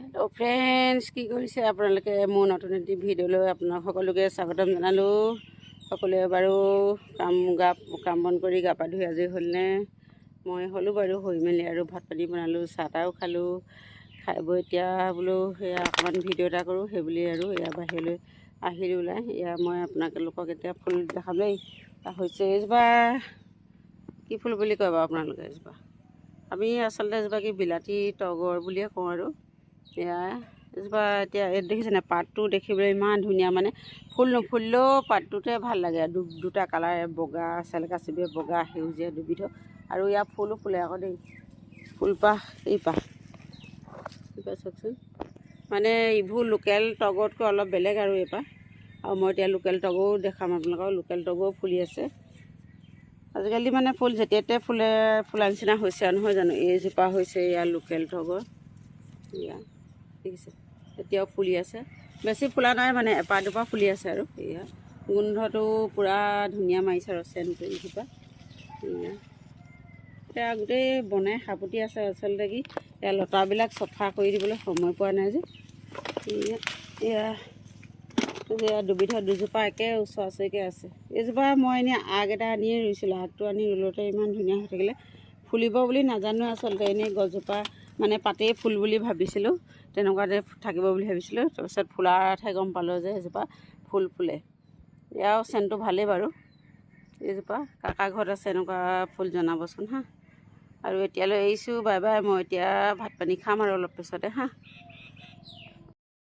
Hello friends কি কৰিছে আপোনালোকে? মোৰ নতুন এটি ভিডিঅ'লৈ আপোনাক সকলোকে স্বাগতম জনালোঁ। সকলোৱে বাৰু কাম গা কাম বন কৰি গা পা ধুই আজৰি হ'লনে? মই হ'লোঁ বাৰু হৈ মেলি আৰু ভাত পানী বনালোঁ চাহ তাহও খালোঁ। খাই বৈ এতিয়া বোলো সেয়া অকণমান ভিডিঅ' এটা কৰোঁ সেইবুলি আৰু এয়া বাহিৰলৈ আহিলোঁ ওলাই। এয়া মই আপোনালোকক এতিয়া ফুল দেখাম দেই হৈছে এইজোপা কি ফুল বুলি কয় বাৰু আপোনালোকে এজোপা? আমি আচলতে এজোপা কি বিলাতী তগৰ বুলিয়ে কওঁ আৰু। এয়া এজোপা এতিয়া দেখিছেনে? পাতটো দেখিবলৈ ইমান ধুনীয়া মানে ফুল নুফুলিলেও পাতটোতে ভাল লাগে। দু দুটা কালাৰ বগা চেলেকা চিবিয়ে বগা সেউজীয়া দুবিধৰ আৰু ইয়াৰ ফুলো ফুলে আকৌ দেই। ফুলপাহ এইপাহ এইপাহ চাওকচোন? মানে ইবোৰ লোকেল তগৰতকৈ অলপ বেলেগ আৰু এইপাহ আৰু মই এতিয়া লোকেল তগৰো দেখাম আপোনালোকক লোকেল তগৰো ফুলি আছে। আজিকালি মানে ফুল যেতিয়া তেতিয়াই ফুলে ফুলা নিচিনা হৈছে আৰু নহয় জানো? এইজোপা হৈছে ইয়াৰ লোকেল তগৰ এয়া দেখিছে। এতিয়াও ফুলি আছে। বেছি ফুলা নাই মানে এপাহ দুপাহ ফুলি আছে আৰু। এয়া গোন্ধটো পূৰা ধুনীয়া মাৰিছে আৰু চেণ্টটো এইজোপা এয়া। এতিয়া গোটেই বনাই সাপতি আছে আচলতে কি এয়া লতাবিলাক চফা কৰি দিবলৈ সময় পোৱা নাই যে। এয়া দুবিধৰ দুজোপা একে ওচৰা ওচৰিকৈ আছে। এইজোপা মই এনেই আগ এটা আনিয়ে ৰুইছিলোঁ আগটো আনি ৰুলতে ইমান ধুনীয়া হৈ থাকিলে। ফুলিব বুলি নাজানো আচলতে এনেই গছজোপা মানে পাতেই ফুল বুলি ভাবিছিলোঁ তেনেকুৱাতে থাকিব বুলি ভাবিছিলোঁ তাৰপিছত ফুলাৰতহে গম পালোঁ যে এজোপা ফুল ফুলে। এয়াও চেণ্টটো ভালেই বাৰু এইজোপা কাকা ঘৰত আছে এনেকুৱা ফুল জনাবচোন হা। আৰু এতিয়ালৈ এৰিছোঁ বাই বাই মই এতিয়া ভাত পানী খাম আৰু অলপ পিছতে হা।